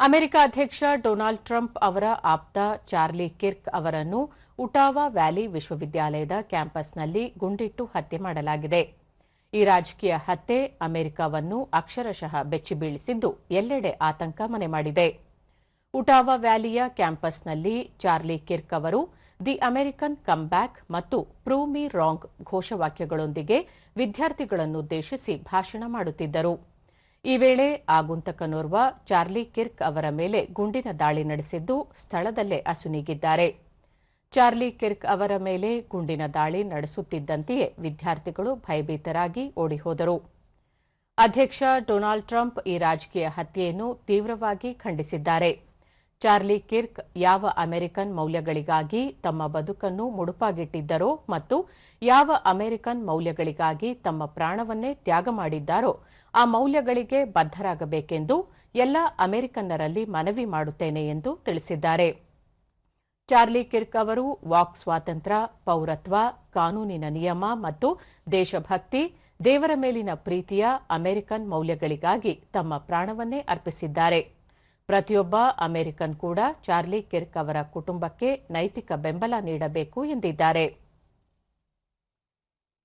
America ಅಧ್ಯಕ್ಷ Donald Trump ಅವರ ಆಪ್ತ ಚಾರ್ಲಿ ಕಿರ್ಕ್ ಅವರನ್ನು ಉಟಾವಾ ವ್ಯಾಲಿ ವಿಶ್ವವಿದ್ಯಾಲಯದ ಕ್ಯಾಂಪಸ್ನಲ್ಲಿ ಗುಂಡಿಟ್ಟು ಹತ್ಯೆ ಮಾಡಲಾಗಿದೆ. ಈ ರಾಜಕೀಯ ಹತ್ಯೆ ಅಮೆರಿಕವನ್ನು ಅಕ್ಷರಶಃ ಬೆಚ್ಚಿಬೀಳಿಸಿದ್ದು ಎಲ್ಲೆಡೆ ಆತಂಕ ಮನೆ ಮಾಡಿದೆ. ಉಟಾವಾ ವ್ಯಾಲಿಯ ಕ್ಯಾಂಪಸ್ನಲ್ಲಿ ಚಾರ್ಲಿ ಕಿರ್ಕ್ ಅವರು ದಿ ಅಮೆರಿಕನ್ ಕಮ್ ಬ್ಯಾಕ್ ಮತ್ತು ಪ್ರೂ ಮಿ ರಾಂಗ್ ಘೋಷವಾಕ್ಯಗಳೊಂದಿಗೆ ವಿದ್ಯಾರ್ಥಿಗಳನ್ನುದ್ದೇಶಿಸಿ ಭಾಷಣ ಮಾಡುತ್ತಿದ್ದರು. ಈ ವೇಳೆ ಆಗುಂತಕನೋರ್ವ ಚಾರ್ಲಿ ಕಿರ್ಕ್ ಅವರ ಮೇಲೆ ಗುಂಡಿನ ದಾಳಿ ನಡೆಸಿದ್ದು ಸ್ಥಳದಲ್ಲೇ ಅಸುನೀಗಿದ್ದಾರೆ ಚಾರ್ಲಿ ಕಿರ್ಕ್ ಅವರ ಮೇಲೆ ಗುಂಡಿನ ದಾಳಿ ನಡೆಸುತ್ತಿದ್ದಂತೆಯೇ ವಿದ್ಯಾರ್ಥಿಗಳು ಭಯಭೀತರಾಗಿ ಓಡಿಹೋದರು. ಅಧ್ಯಕ್ಷ ಡೊನಾಲ್ಡ್ ಟ್ರಂಪ್ ಈ ರಾಜಕೀಯ ಹತ್ಯೆಯನ್ನು ತೀವ್ರವಾಗಿ ಖಂಡಿಸಿದ್ದಾರೆ. ಚಾರ್ಲಿ ಕಿರ್ಕ್ ಯಾವ ಅಮೆರಿಕನ್ ಮೌಲ್ಯಗಳಿಗಾಗಿ ತಮ್ಮ ಬದುಕನ್ನು ಮುಡುಪಾಗಿಟ್ಟಿದ್ದರೋ ಮತ್ತು ಯಾವ ಅಮೆರಿಕನ್ ಮೌಲ್ಯಗಳಿಗಾಗಿ ತಮ್ಮ ಪ್ರಾಣವನ್ನೇ ತ್ಯಾಗ ಮಾಡಿದ್ದಾರೋ ಆ ಮೌಲ್ಯಗಳಿಗೆ ಬದ್ಧರಾಗಬೇಕೆಂದು ಎಲ್ಲ ಅಮೆರಿಕನ್ನರಲ್ಲಿ ಮನವಿ ಮಾಡುತ್ತೇನೆ ಎಂದು ತಿಳಿಸಿದ್ದಾರೆ. ಚಾರ್ಲಿ ಕಿರ್ಕ್ ಅವರು ವಾಕ್ ಸ್ವಾತಂತ್ರ್ಯ ಪೌರತ್ವ, ಕಾನೂನಿನ ನಿಯಮ ಮತ್ತು ದೇಶಭಕ್ತಿ, ದೇವರ ಮೇಲಿನ ಪ್ರೀತಿಯ ಅಮೆರಿಕನ್ ಮೌಲ್ಯಗಳಿಗಾಗಿ ತಮ್ಮ ಪ್ರಾಣವನ್ನೇ ಅರ್ಪಿಸಿದ್ದಾರೆ. ಪ್ರತಿಯೊಬ್ಬ ಅಮೆರಿಕನ್ ಕೂಡ ಚಾರ್ಲಿ ಕಿರ್ಕ್ ಅವರ ಕುಟುಂಬಕ್ಕೆ ನೈತಿಕ ಬೆಂಬಲ ನೀಡಬೇಕು ಎಂದಿದ್ದಾರೆ.